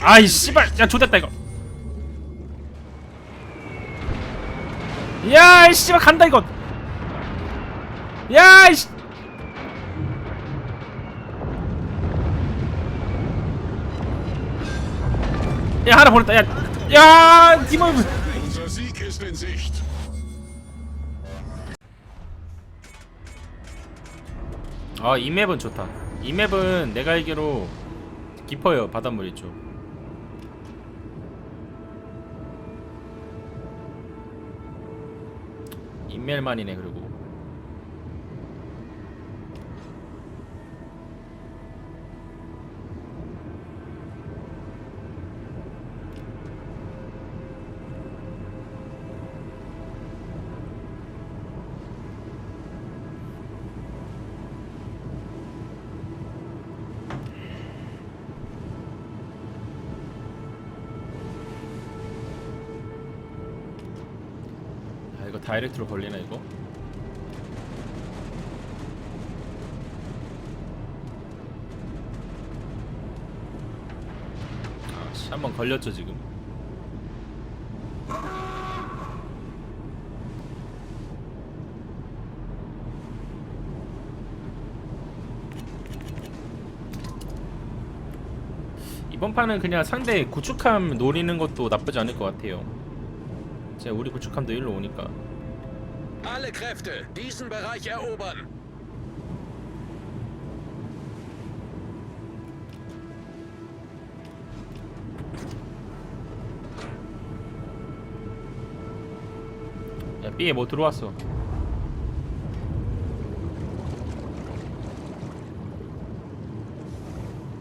아이 씨발. 야 좋됐다 이거. 야이 씨발 간다 이거 야이 씨. 야 하나 보냈다. 야야 디모 아 이 맵은 좋다. 이 맵은 내가 알기로 깊어요 바닷물이 좀. 인멜만이네 그리고 다이렉트로 걸리나 이거? 아씨 한번 걸렸죠 지금. 이번 판은 그냥 상대 구축함 노리는 것도 나쁘지 않을 것 같아요. 제가 우리 구축함도 일로 오니까 Alle Kräfte, diesen Bereich erobern. 야 B에 뭐 들어왔어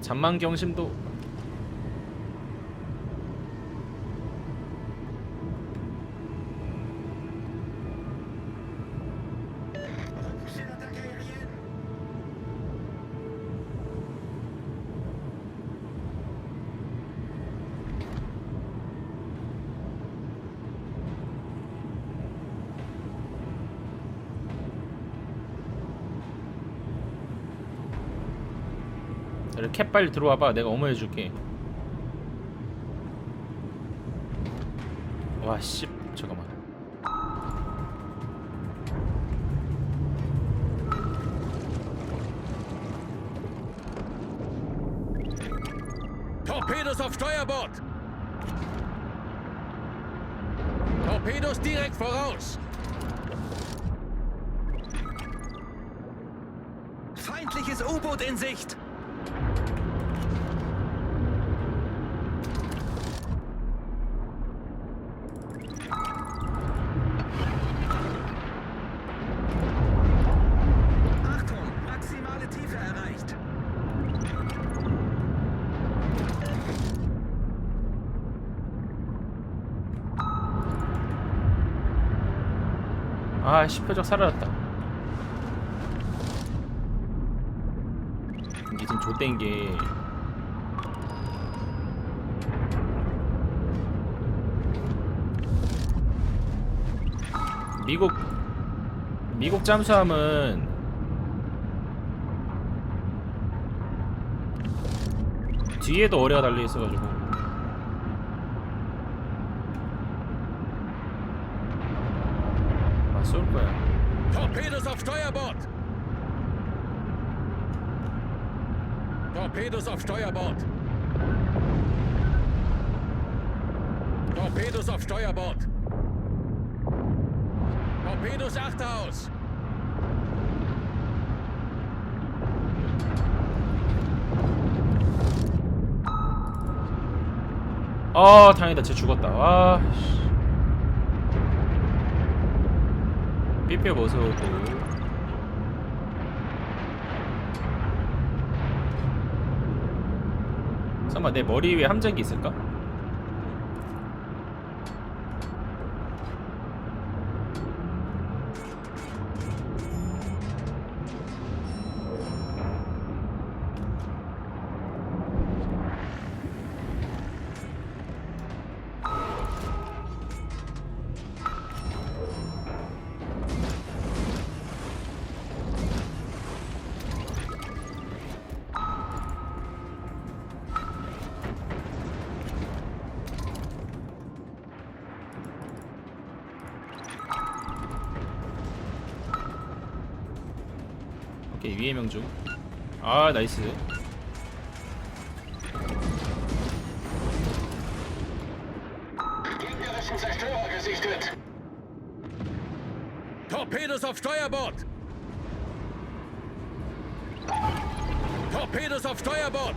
잔망경심도 이렇게 빨리 들어와봐 내가 어머 해줄게 와씨 잠깐만 Torpedos auf Steuerbord. Torpedos direkt voraus. Feindliches U-Boot in Sicht. Achtung, maximale Tiefe erreicht. 아씨 표적 사라졌다. 이게 지금 좆된 게 미국 미국 잠수함은 뒤에도 어뢰가 달려 있어가지고 아 쏠 거야 Torpedos auf Steuerbord! Torpedos auf Steuerbord! Torpedos auf Steuerbord! Torpedos Achterhaus! 아 다행이다 쟤 죽었다 아 씨. 삐삐 벗어오고 잠깐만 내 머리 위에 함정이 있을까? 오케이 위에 명중 아 나이스 Gegnerischen Zerstörer gesichtet. Torpedos auf Steuerbord! Torpedos auf Steuerbord!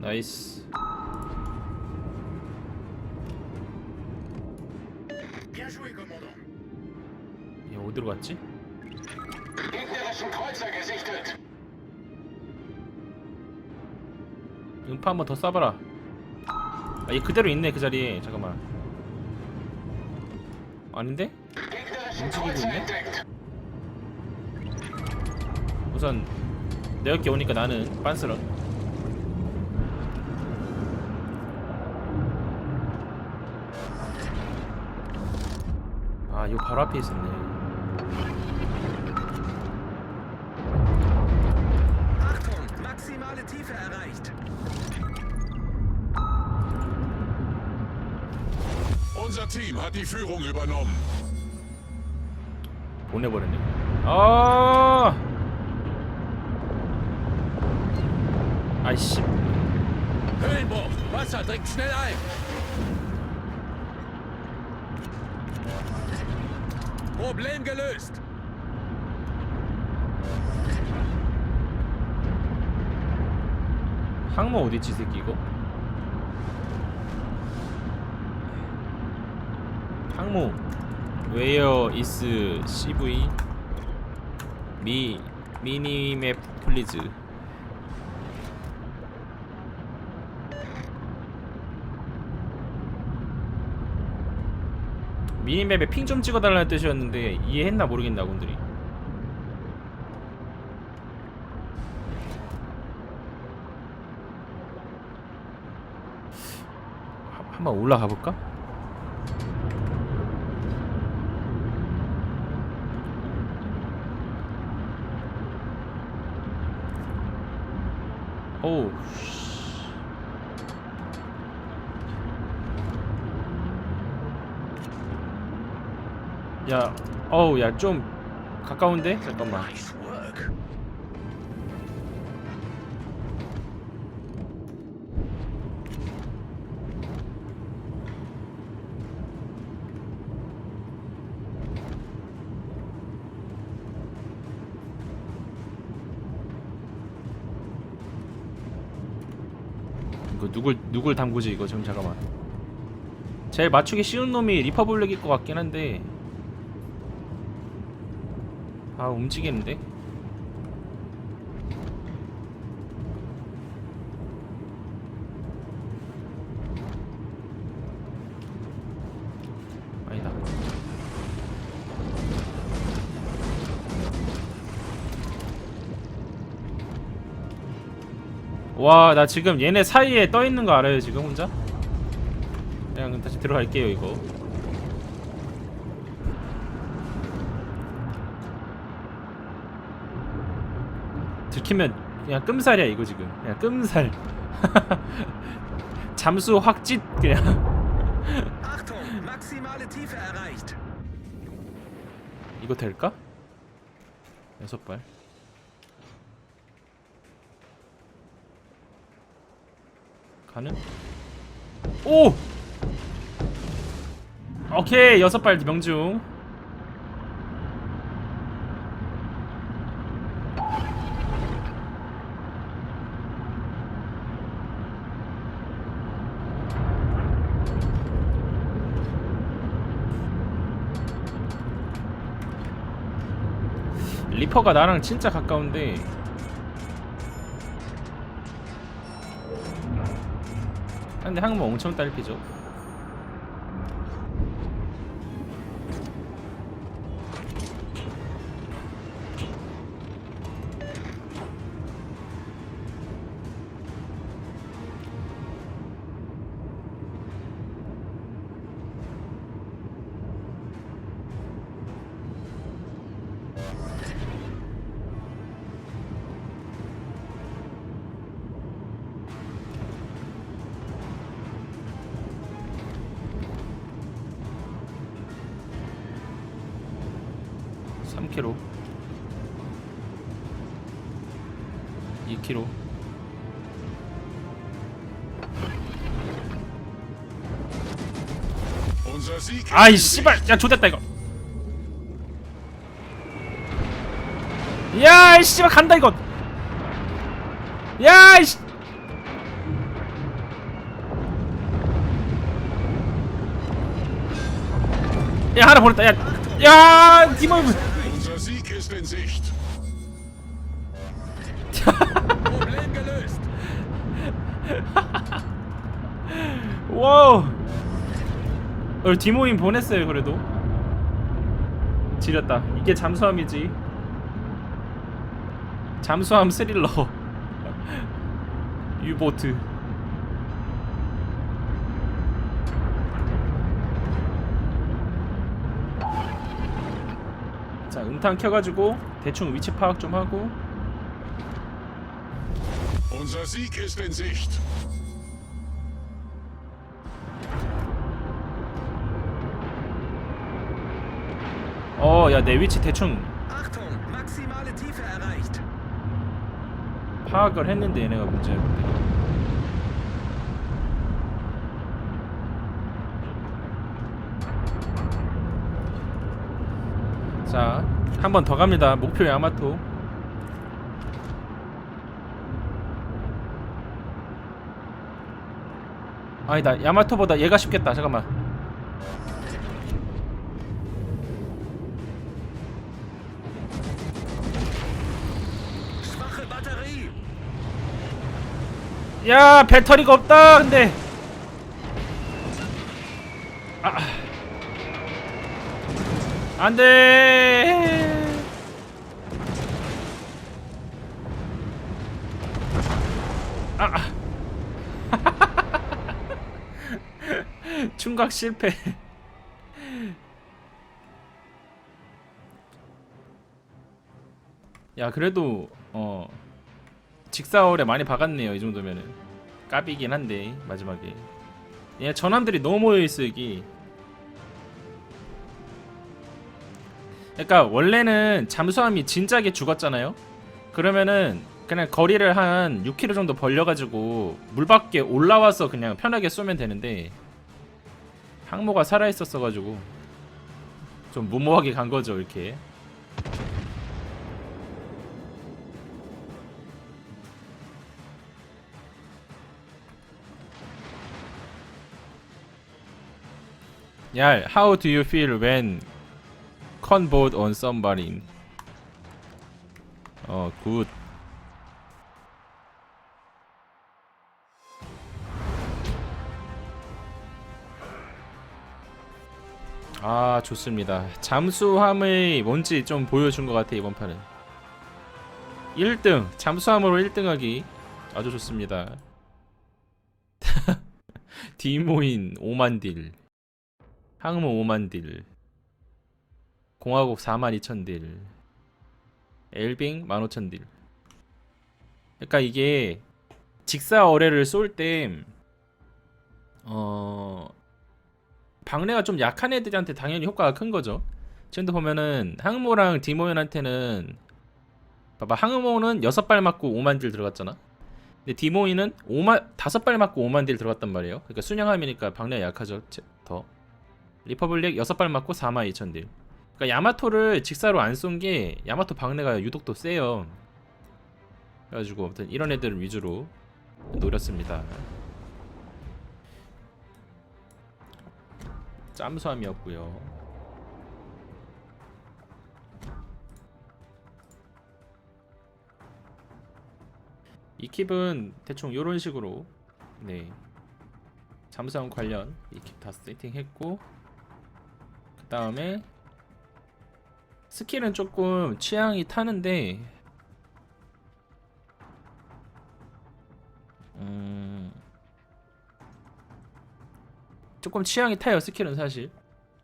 나 얘 어디로 갔지? 음파 한 번 더 쏴봐라 아얘 그대로 있네 그 자리에 잠깐만 아닌데? 움직이고 있네? 우선 내역기 오니까 나는 빤스러 아 이거 바로 앞에 있었네 Achtung! Maximale Tiefe erreicht! Unser Team hat die Führung übernommen. 보내버렸네 아 아이씨 Höhlenbruch! Wasser dringt schnell ein! Problem gelöst! 항모 어디 있지 이 새끼 이거? 항모. 웨어 이스 CV 미 미니맵 플리즈 미니맵에 핑 좀 찍어달라는 뜻이었는데 이해했나 모르겠네 아군들이 한- 한번 올라가 볼까? 오우 야, 어우, 야, 좀 가까운데? 잠깐만. 이거 누굴 누굴 담그지 이거 좀 잠깐만. 제일 맞추기 쉬운 놈이 리퍼블릭일 것 같긴 한데. 아 움직이는데? 아니다. 와, 나 지금 얘네 사이에 떠 있는 거 알아요, 지금 혼자? 그냥 다시 들어갈게요, 이거. 들키면 그냥 끔살이야, 이거 지금. 그냥 끔살. 잠수 확짓 그냥. 이거 될까? 여섯 발. 가능? 오! 오케이 여섯 발 명중. 리퍼가 나랑 진짜 가까운데. 근데 항모 엄청 딸피죠 3km 2km Unser Sieg ist 아이 씨발. 야 좋됐다 이거. 야 이 씨발 간다 이거. 야이 씨. 야 하나 보냈다. 야야 디모 ist in Sicht. Problem gelöst. 와우 어, 디모인 보냈어요 그래도. 지렸다. 이게 잠수함이지. 잠수함 스릴러. 유보트 자 음탕 켜가지고 대충 위치 파악 좀 하고 Unser Sieg ist in Sicht. 어 야 내 위치 대충 Achtung, maximale Tiefe erreicht. 파악을 했는데 얘네가 문제야 자, 한 번 더 갑니다. 목표 야마토. 아니다, 야마토보다 얘가 쉽겠다. 잠깐만. 야, 배터리가 없다. 근데. 아. 안 돼. 아. 충각 실패. 야, 그래도 어 직사월에 많이 박았네요. 이 정도면은 까비긴 한데 마지막에. 얘 전함들이 너무 모여 있어 여기. 그러니까 원래는 잠수함이 진작에 죽었잖아요. 그러면은 그냥 거리를 한 6km 정도 벌려가지고 물 밖에 올라와서 그냥 편하게 쏘면 되는데 항모가 살아 있었어가지고 좀 무모하게 간 거죠 이렇게. 야, how do you feel when convoyed on submarine? 어, 굿. 아, 좋습니다. 잠수함의 뭔지 좀 보여준 것 같아 이번 판은. 1등 잠수함으로 1등하기 아주 좋습니다. 디모인 5만 딜. 항모 5만 딜 공화국 4만 2천 딜 엘빙 1만 5천 딜 그러니까 이게 직사 어뢰를 쏠때 어... 방래가 좀 약한 애들한테 당연히 효과가 큰 거죠 지금도 보면은 항모랑 디모인한테는 봐봐 항모는 6발 맞고 5만 딜 들어갔잖아 근데 디모인은 5만 5발 맞고 5만 딜 들어갔단 말이에요 그러니까 순양함이니까 방래가 약하죠 제- 더 리퍼블릭 6발 맞고 4만 2천 딜. 그러니까 야마토를 직사로 안 쏜 게 야마토 방내가 유독 또 세요. 그래가지고 아무튼 이런 애들 위주로 노렸습니다. 짬수함이었고요. 이 킵은 대충 이런 식으로 네 잠수함 관련 이 킵 다 세팅했고 그 다음에 스킬은 조금 취향이 타는데 음 조금 취향이 타요 스킬은 사실.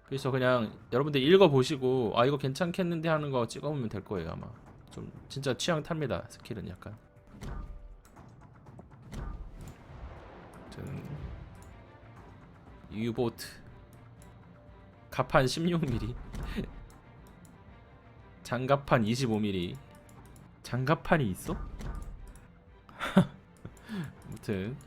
그래서 그냥 여러분들 읽어보시고 아 이거 괜찮겠는데 하는 거 찍어보면 될 거예요 아마. 좀 진짜 취향 탑니다 스킬은 약간. 유보트. 가판 16mm 장갑판 25mm 장갑판이 있어? 아무튼